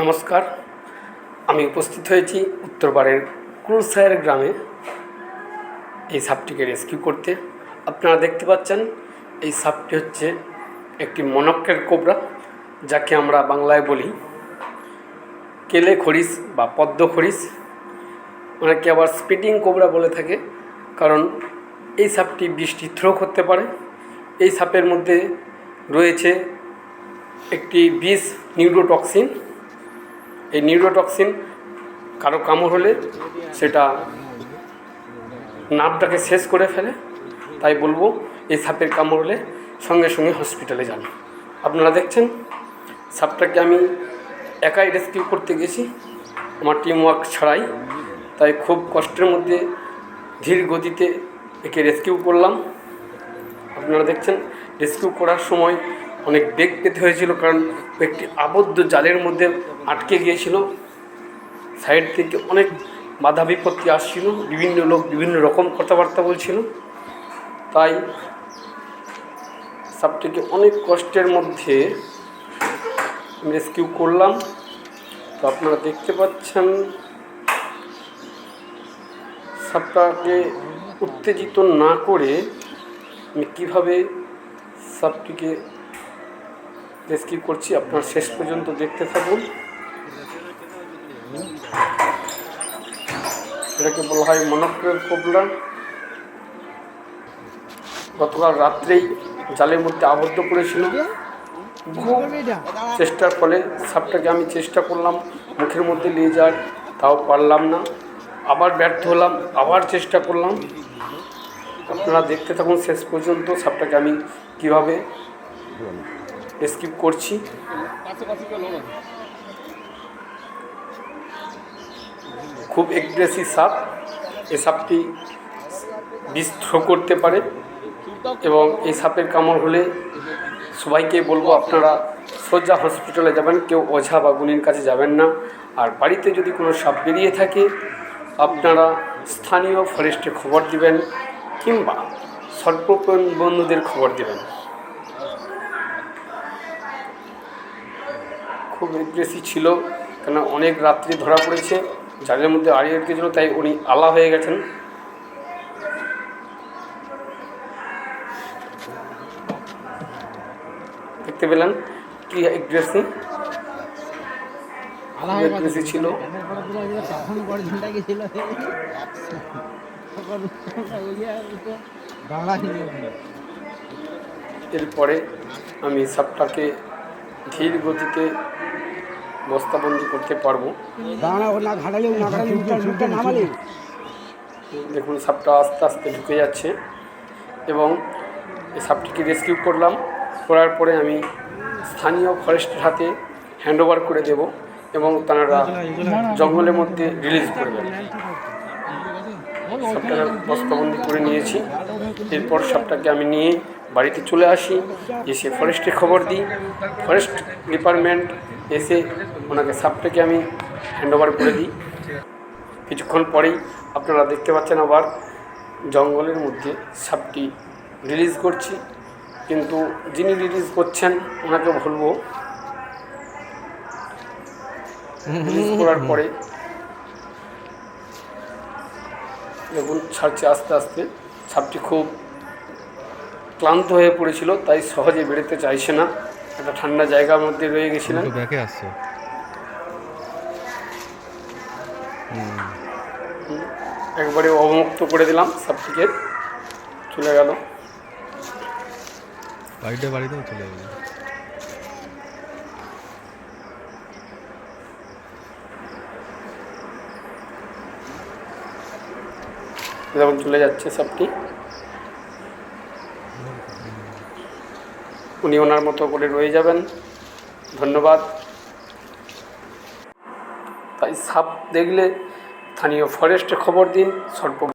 নমস্কার। আমি উপস্থিত হয়েছি উত্তরপাড়ের কুলসায়ের গ্রামে এই সাপটিকে রেস্কিউ করতে। আপনারা দেখতে পাচ্ছেন, এই সাপটি হচ্ছে একটি মনক্কের কোবরা, যাকে আমরা বাংলায় বলি কেলে খরিস বা পদ্ম খরিস। অনেকে আবার স্পিটিং কোবরা বলে থাকে, কারণ এই সাপটি বৃষ্টি থ্রো করতে পারে। এই সাপের মধ্যে রয়েছে একটি বিষ নিউরোটক্সিন। এই নিউরোটক্সিন কারও কামড় হলে সেটা নাভটাকে শেষ করে ফেলে। তাই বলব, এই সাপের কামড় হলে সঙ্গে সঙ্গে হসপিটালে যান। আপনারা দেখছেন, সাপটাকে আমি একাই রেস্কিউ করতে গেছি। আমার টিম ওয়ার্ক ছাড়াই। তাই খুব কষ্টের মধ্যে ধীর গতিতে একে রেস্কিউ করলাম। আপনারা দেখছেন, রেস্কিউ করার সময় অনেক বেগ পেতে হয়েছিল কারণ একটি আবদ্ধ জালের মধ্যে আটকে গিয়েছিল। সাইড থেকে অনেক বাধা বিপত্তি আসছিল, বিভিন্ন লোক বিভিন্ন রকম কথাবার্তা বলছিল। তাই সাপটিকে অনেক কষ্টের মধ্যে রেস্কিউ করলাম। তো আপনারা দেখতে পাচ্ছেন সাপটাকে উত্তেজিত না করে আমি কীভাবে সাপটিকে রেস্কিউ করছি, আপনার শেষ পর্যন্ত দেখতে থাকুন। এটাকে বলা হয় মনক্রের কোবলা। গতকাল রাত্রেই জালের মধ্যে আবদ্ধ করেছিল। চেষ্টার ফলে সাপটাকে আমি চেষ্টা করলাম, মুখের মধ্যে নিয়ে যাওয়ার তাও পারলাম না। আবার ব্যর্থ হলাম, আবার চেষ্টা করলাম। আপনারা দেখতে থাকুন শেষ পর্যন্ত সাপটাকে আমি কীভাবে স্কিপ করছি। খুব এগ্রেসিভ সাপ। এ সাপটি বিষ করতে পারে এবং এই সাপের কামড় হলে সবাইকে বলব আপনারা সোজা হসপিটালে যাবেন, কেউ ওঝা বা গুনির কাছে যাবেন না। আর বাড়িতে যদি কোনো সাপ বেরিয়ে থাকে, আপনারা স্থানীয় ফরেস্টে খবর দিবেন কিংবা স্বল্প বন্ধুদের খবর দিবেন। খুব এগ্রেসিভ ছিল কেন অনেক রাত্রি ধরা পড়েছে জালের মধ্যে আড়িয়ে গেছিল তাই উনি আলা হয়ে গেছেন। দেখতে পেলেন কি এগ্রেসিভ ছিল। এরপরে আমি সাপটাকে ধীর গতিতে বস্তাবন্দি করতে পারব। দাঁড়া না ঘাটালে না ঘাটালে মুখটা মুখটা নামালে। দেখুন সাপটা আস্তে আস্তে ঢুকে যাচ্ছে এবং এই সাপটিকে রেস্কিউ করলাম। করার পরে আমি স্থানীয় ফরেস্টের হাতে হ্যান্ড ওভার করে দেব এবং তারা জঙ্গলের মধ্যে রিলিজ করবেন সাপটাকে বস্তাবন্দি করে নিয়েছি। এরপর সাপটাকে আমি নিয়ে বাড়িতে চলে আসি, এসে ফরেস্টে খবর দিই। ফরেস্ট ডিপার্টমেন্ট এসে ওনাকে সাপটাকে আমি হ্যান্ড ওভার করে দিই। কিছুক্ষণ পরেই আপনারা দেখতে পাচ্ছেন আবার জঙ্গলের মধ্যে সাপটি রিলিজ করছি। কিন্তু যিনি রিলিজ করছেন, ওনাকে বলব রিলিজ করার পরে দেখুন, ছাড়ছে আস্তে আস্তে। সাপটি খুব ক্লান্ত হয়ে পড়েছিল তাই সহজে বেরোতে চাইছে না। একটা ঠান্ডা জায়গার মধ্যে রয়ে ব্যাকে আসছে একবারে অবমুক্ত করে দিলাম সাপটিকে চলে গেল। বাড়িতে বাড়িতেও চলে যাবে যেমন চলে যাচ্ছে সাপটি উনি ওনার মতো করে রয়ে যাবেন। ধন্যবাদ। তাই সাপ দেখলে স্থানীয় ফরেস্টে খবর দিন, স্বল্প